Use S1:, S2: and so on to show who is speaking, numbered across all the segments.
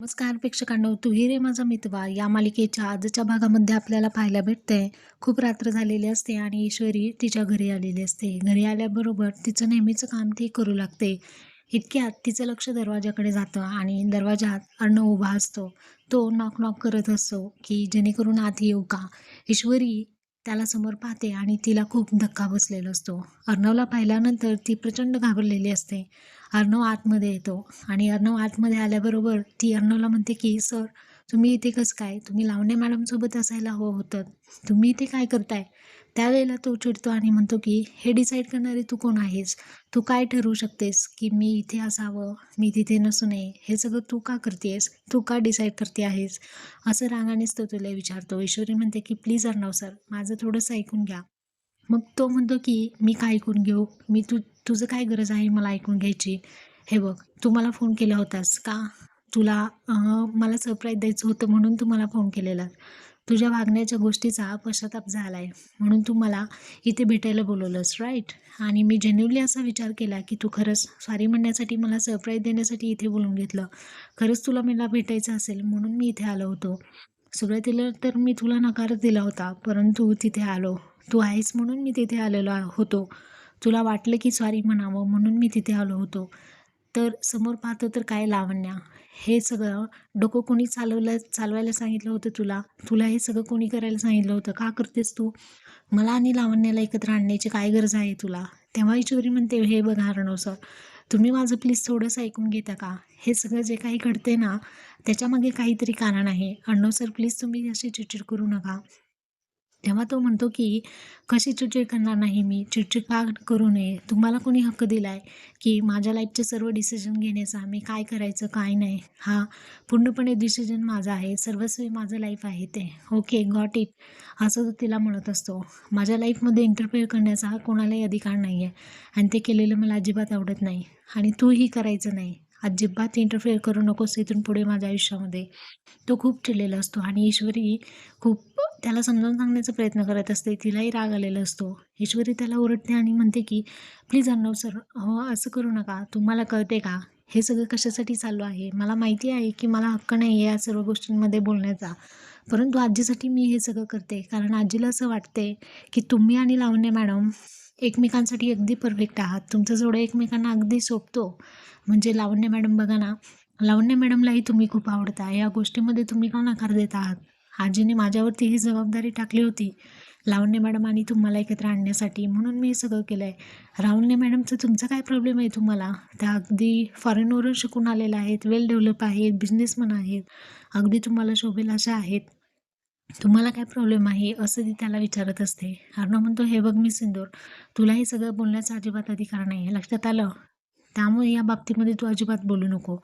S1: नमस्कार प्रेक्षकांनो तू ही रे माझा मितवा. या मालिकेच्या आजच्या भागामध्ये आपल्याला पाहायला भेटते खूप रात्र झालेली असते आणि ईश्वरी तिच्या घरी आलेली असते. घरी आल्याबरोबर तिचं नेहमीचं काम ती करू लागते. इतक्यात तिचं लक्ष दरवाजाकडे जातं आणि दरवाजात अर्णव उभा असतो. तो नॉक नॉक करत असतो की जेणेकरून आत येऊ का? ईश्वरी त्याला समोर पाहते आणि तिला खूप धक्का बसलेला असतो. अर्णवला पाहिल्यानंतर ती प्रचंड घाबरलेली असते. अर्णव आतमध्ये येतो. आणि अर्णव आतमध्ये आल्याबरोबर ती अर्णवला म्हणते की सर तुम्ही इथे कसं काय? तुम्ही लावणे मॅडमसोबत असायला हवं होतं. तुम्ही इथे काय करताय? त्यावेळेला तो चिडतो आणि म्हणतो की हे डिसाईड करणारी तू कोण आहेस? तू काय ठरवू शकतेस की मी इथे असावं? मी तिथे नसू नये. हे सगळं तू का करतेस? तू का डिसाईड करते आहेस? असं रागानेच तो तुला विचारतो. ईश्वरी म्हणते की प्लीज अर्णव सर माझं थोडंसं ऐकून घ्या. मग तो म्हणतो की मी काय ऐकून घेऊ? मी तू तुझं काय गरज आहे मला ऐकून घ्यायची? हे बघ तू मला फोन केला होतास का? तुला मला सरप्राईज द्यायचं होतं म्हणून तू मला फोन केलेला. तुझ्या वागण्याच्या गोष्टीचा पश्चाताप झाला आहे म्हणून तू मला इथे भेटायला बोलवलंस राईट आणि मी जेन्युअली असा विचार केला की तू खरंच सॉरी म्हणण्यासाठी मला सरप्राईज देण्यासाठी इथे बोलून घेतलं. खरंच तुला मला भेटायचं असेल म्हणून मी इथे आलो होतो. सुरुवातीला तर मी तुला नकारच दिला होता परंतु तिथे आलो. तू आहेस म्हणून मी तिथे आलेलो आ- होतो. तुला वाटलं की सॉरी म्हणावं म्हणून मी तिथे आलो होतो. तर समोर पाहतो तर काय लावण्या. हे सगळं डोकं कोणी चालवलं चालवायला सांगितलं होतं तुला? तुला हे सगळं कोणी करायला सांगितलं होतं? का करतेस तू? मला आणि लावण्याला एकत्र आणण्याची काय गरज आहे तुला? तेव्हा ईश्वरी म्हणते हे बघा अर्णव सर तुम्ही माझं प्लीज थोडंसं ऐकून घेता का? हे सगळं जे काही घडते ना त्याच्यामागे काहीतरी कारण आहे. अर्णव सर प्लीज तुम्ही अशी चिडचिड करू नका. तेव्हा तो म्हणतो की कशी चिडचिड करणार नाही मी? चिडचिड का करू नये? तुम्हाला कोणी हक्क दिला आहे की माझ्या लाईफचे सर्व डिसिजन घेण्याचा? मी काय करायचं? काय नाही? हा पूर्णपणे डिसिजन माझा आहे. सर्वस्वी माझं लाईफ आहे ते. ओके गॉट इट असं तो तिला म्हणत असतो. माझ्या लाईफमध्ये इंटरफेअर करण्याचा हा कोणालाही अधिकार नाही आहे आणि ते केलेलं मला अजिबात आवडत नाही आणि तूही करायचं नाही. अजिबात इंटरफेअर करू नकोस इथून पुढे माझ्या आयुष्यामध्ये. तो खूप चिडलेला असतो आणि ईश्वरी खूप त्याला समजावून सांगण्याचा प्रयत्न करत असते. तिलाही राग आलेला असतो. ईश्वरी त्याला ओरडते आणि म्हणते की प्लीज अर्णव सर हो असं करू नका. तुम्हाला कळते का? हे सगळं कशासाठी चालू आहे? मला माहिती आहे की मला हक्क नाही आहे या सर्व गोष्टींमध्ये बोलण्याचा. परंतु आजीसाठी मी हे सगळं करते. कारण आजीला असं वाटते की तुम्ही आणि लावण्य मॅडम एकमेकांसाठी अगदी परफेक्ट आहात. तुमचं जोडं एकमेकांना अगदी सोपतो म्हणजे लावण्य मॅडम बघा ना लावण्य मॅडमलाही तुम्ही खूप आवडता. या गोष्टीमध्ये तुम्ही का नकार देत आहात? आजीने माझ्यावरती ही जबाबदारी टाकली होती. लावण्य मॅडम आणि तुम्हाला एकत्र आणण्यासाठी. म्हणून मी हे सगळं केलं आहे रावण्य मॅडमचं तुमचा काय प्रॉब्लेम आहे तुम्हाला? त्या अगदी फॉरेनवरून शिकून आलेल्या आहेत. वेल डेव्हलप आहेत. बिझनेसमन आहेत. अगदी तुम्हाला शोभेल अशा आहेत. तुम्हाला काय प्रॉब्लेम आहे असं ती त्याला विचारत असते. अर्णव म्हणतो हे बघ मी सिंदूर तुला हे सगळं बोलण्याचा अजिबात अधिकार नाही लक्षात आलं? त्यामुळे या बाबतीमध्ये तू अजिबात बोलू नको.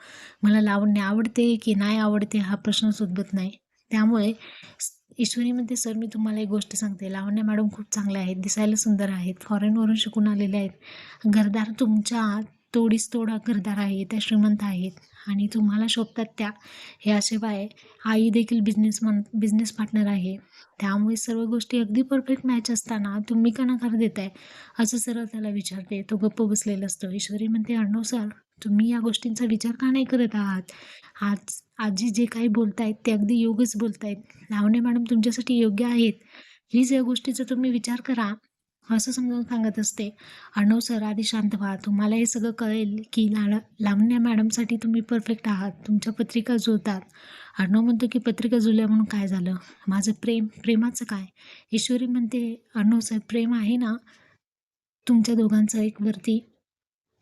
S1: मला लावण्य आवडते की नाही आवडते हा प्रश्नच उद्भवत नाही. त्यामुळे ईश्वरीमध्ये सर मी तुम्हाला एक गोष्ट सांगते. लावण्य मॅडम खूप चांगल्या आहेत दिसायला सुंदर आहेत फॉरेनवरून शिकून आलेल्या आहेत. घरदार तुमच्या तोडीस तोडा घरदार आहे त्या श्रीमंत आहेत. आणि तुम्हाला शोभतात त्या. ह्याशिवाय आई देखील बिझनेसमन बिझनेस पार्टनर आहे. त्यामुळे सर्व गोष्टी अगदी परफेक्ट मॅच असताना तुम्ही का नकार देताय? असं सरळ त्याला विचारते. तो गप्प बसलेला असतो. ईश्वरी म्हणते अर्णव सर तुम्ही या गोष्टींचा विचार का नाही करत आहात? आज आजी जे काही बोलतायत ते अगदी योगच बोलतायत. लावणे मॅडम तुमच्यासाठी योग्य आहेत. हीच या गोष्टीचा तुम्ही विचार करा. असं समजावून सांगत असते. अर्णव सर आधी शांत व्हा. तुम्हाला हे सगळं कळेल की ला लावण्या मॅडमसाठी तुम्ही परफेक्ट आहात. तुमच्या पत्रिका जुळतात. अर्णव म्हणतो की पत्रिका जुळल्या म्हणून काय झालं? माझं प्रेम प्रेमाचं काय? ईश्वरी म्हणते अर्णव सर प्रेम आहे ना? तुमच्या दोघांचं एक वरती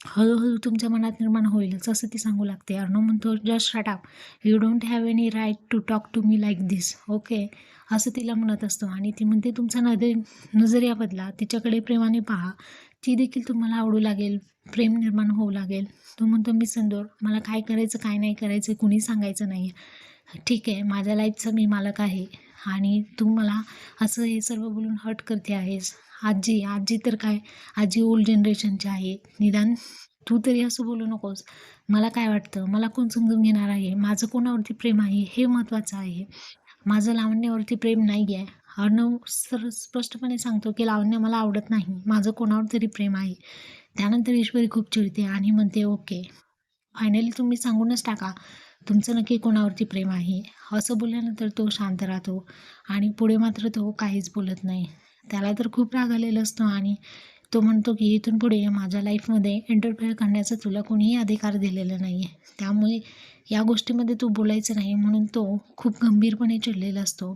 S1: हळूहळू तुमच्या मनात निर्माण होईलच असं ती सांगू लागते. अर्णव म्हणतो just shut up you don't have any right to talk to me like this okay असं तिला म्हणत असतो. आणि ती म्हणते तुमचा नजर नजरिया बदला. तिच्याकडे प्रेमाने पहा. ती देखील तुम्हाला आवडू लागेल. प्रेम निर्माण होऊ लागेल. तो म्हणतो मी संदोर. मला काय करायचं काय नाही करायचं कुणी सांगायचं नाही ठीक आहे. माझ्या लाईफचा मी मालक आहे. आणि तू मला असं हे सर्व बोलून हट करते आहेस. आजी आजी तर काय? आजी ओल्ड जनरेशनची आहे. निदान तू तरी असं बोलू नकोस. मला काय वाटतं? मला कोण समजून घेणार आहे? माझं कोणावरती प्रेम आहे? हे महत्त्वाचं आहे. माझं लावण्यावरती प्रेम नाही आहे अर्णव सर स्पष्टपणे सांगतो की लावण्य मला आवडत नाही. माझं कोणावर तरी प्रेम आहे. त्यानंतर ईश्वरी खूप चिडते आणि म्हणते ओके. फायनली तुम्ही सांगूनच टाका. तुमचं नक्की कोणावरती प्रेम आहे? असं बोलल्यानंतर तो शांत राहतो आणि पुढे मात्र तो काहीच बोलत नाही. त्याला तर खूप राग आलेला असतो आणि तो म्हणतो की इथून पुढे माझ्या लाईफमध्ये इंटरफेअर करण्याचा तुला कोणीही अधिकार दिलेला नाही आहे त्यामुळे या गोष्टीमध्ये तू बोलायचं नाही. म्हणून तो खूप गंभीरपणे चिडलेला असतो.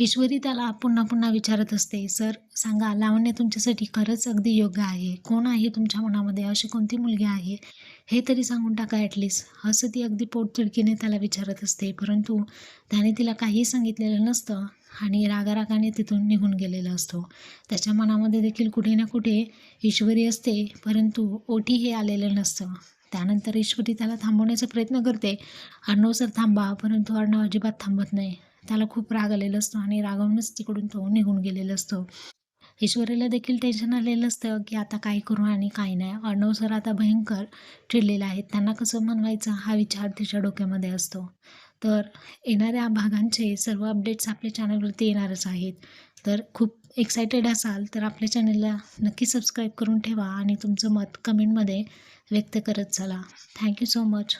S1: ईश्वरी त्याला पुन्हा पुन्हा विचारत असते सर सांगा लावण्य तुमच्यासाठी खरंच अगदी योग्य आहे. कोण आहे तुमच्या मनामध्ये? अशी कोणती मुलगी आहे? हे तरी सांगून टाका ॲटलिस्ट असं ती अगदी पोटतिडकीने त्याला विचारत असते परंतु त्याने तिला काहीही सांगितलेलं नसतं आणि रागारागाने तिथून निघून गेलेला असतो. त्याच्या मनामध्ये देखील कुठे ना कुठे ईश्वरी असते परंतु ओटी हे आलेलं नसतं. त्यानंतर ईश्वरी त्याला थांबवण्याचा प्रयत्न करते. अर्णव सर थांबा परंतु अर्णव अजिबात थांबत नाही. त्याला खूप राग आलेला असतो आणि रागावूनच तिकडून तो निघून गेलेला असतो. ईश्वरीला देखील टेन्शन आलेलं असतं की आता काय करू आणि काय नाही. अर्णव सर आता भयंकर चिडलेले आहेत. त्यांना कसं म्हणवायचं हा विचार तिच्या डोक्यामध्ये असतो. तर येणाऱ्या भागांचे सर्व अपडेट्स आपल्या चॅनलवरती येणारच आहेत. तर खूप एक्सायटेड असाल तर आपल्या चॅनलला नक्की सबस्क्राईब करून ठेवा आणि तुमचं मत कमेंटमध्ये व्यक्त करत चला. Thank you so much